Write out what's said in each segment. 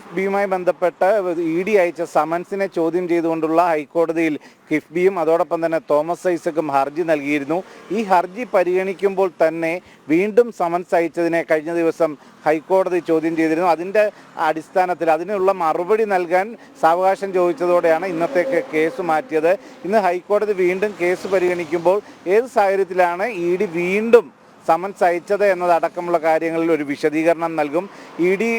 കിഫ്ബിയുമായി ബന്ധപ്പെട്ട് E D അയച്ച സമൻസിനെ ചോദ്യം ചെയ്തുകൊണ്ടുള്ള ഹൈക്കോടതിയിൽ കിഫ്ബിയും അതോടൊപ്പം തന്നെ തോമസ് ഐസക്കും ഹർജി നൽകിയിരുന്നു. ഈ ഹർജി പരിഗണിക്കുമ്പോൾ തന്നെ വീണ്ടും സമൻസ് അയച്ചതിനെ കഴിഞ്ഞ ദിവസം ഹൈക്കോടതി ചോദ്യം ചെയ്തിരുന്നു. അതിന്റെ അടിസ്ഥാനത്തിൽ അതിനുള്ള മറുപടി നൽകാൻ സാവകാശം ചോദിച്ചതോടെയാണ് ഇന്നത്തേക്ക് കേസ് മാറ്റിയത്. ഇന്ന് ഹൈക്കോടതി വീണ്ടും കേസ് പരിഗണിക്കുമ്പോൾ ഏത് സാഹചര്യത്തിലാണ് ഇ ഡി വീണ്ടും സമൻസ് അയച്ചത് എന്നതടക്കമുള്ള കാര്യങ്ങളിൽ ഒരു വിശദീകരണം നൽകും. ഇ ഡി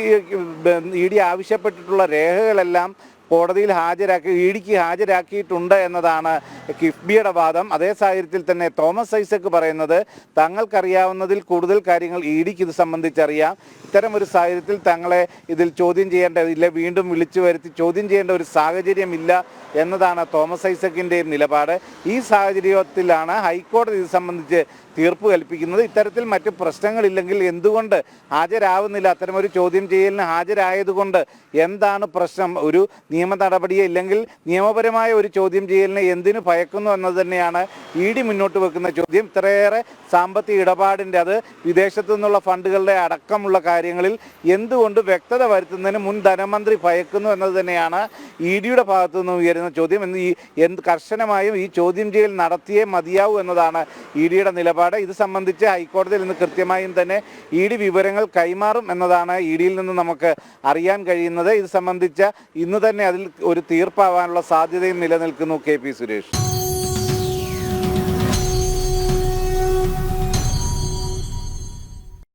ഇ ഡി ആവശ്യപ്പെട്ടിട്ടുള്ള രേഖകളെല്ലാം കോടതിയിൽ ഹാജരാക്കി ഇ ഡിക്ക് ഹാജരാക്കിയിട്ടുണ്ട് എന്നതാണ് കിഫ്ബിയുടെ വാദം. അതേ സാഹചര്യത്തിൽ തന്നെ തോമസ് ഐസക്ക് പറയുന്നത് തങ്ങൾക്കറിയാവുന്നതിൽ കൂടുതൽ കാര്യങ്ങൾ ഇ ഡിക്ക് ഇത് സംബന്ധിച്ചറിയാം. ഇത്തരം ഒരു സാഹചര്യത്തിൽ തങ്ങളെ ഇതിൽ ചോദ്യം ചെയ്യേണ്ടതില്ല വീണ്ടും വിളിച്ചു വരുത്തി ചോദ്യം ചെയ്യേണ്ട ഒരു സാഹചര്യമില്ല. എന്നതാണ് തോമസ് ഐസക്കിന്റെയും നിലപാട്. ഈ സാഹചര്യത്തിലാണ് ഹൈക്കോടതി ഇത് സംബന്ധിച്ച് തീർപ്പ് കൽപ്പിക്കുന്നത്. ഇത്തരത്തിൽ മറ്റ് പ്രശ്നങ്ങളില്ലെങ്കിൽ എന്തുകൊണ്ട് ഹാജരാവുന്നില്ല? അത്തരമൊരു ചോദ്യം ചെയ്യലിന് ഹാജരായതുകൊണ്ട് എന്താണ് പ്രശ്നം? ഒരു നിയമ നടപടിയെ ഇല്ലെങ്കിൽ നിയമപരമായ ഒരു ചോദ്യം ചെയ്യലിനെ എന്തിനു ഭയക്കുന്നു എന്നത് തന്നെയാണ് ഇ ഡി മുന്നോട്ട് വെക്കുന്ന ചോദ്യം. ഇത്രയേറെ സാമ്പത്തിക ഇടപാടിന്റെ അത് വിദേശത്തു നിന്നുള്ള ഫണ്ടുകളുടെ അടക്കമുള്ള കാര്യങ്ങളിൽ എന്തുകൊണ്ട് വ്യക്തത വരുത്തുന്നതിന് മുൻ ധനമന്ത്രി ഭയക്കുന്നു എന്നത് തന്നെയാണ് ഇ ഡിയുടെ ഭാഗത്തു നിന്ന് ഉയരുന്ന ചോദ്യം എന്ന് ഈ എന്ത് കർശനമായും ഈ ചോദ്യം ചെയ്യൽ നടത്തിയേ മതിയാവൂ എന്നതാണ് ഇ ഡിയുടെ നിലപാട്. ഇത് സംബന്ധിച്ച് ഹൈക്കോടതിയിൽ നിന്ന് കൃത്യമായും തന്നെ ഇ ഡി വിവരങ്ങൾ കൈമാറും എന്നതാണ് ഇ ഡിയിൽ നിന്ന് നമുക്ക് അറിയാൻ കഴിയുന്നത്. ഇത് സംബന്ധിച്ച ഇന്ന് തന്നെ അതിൽ ഒരു തീർപ്പാവാനുള്ള സാധ്യതയും നിലനിൽക്കുന്നു കെ പി സുരേഷ്.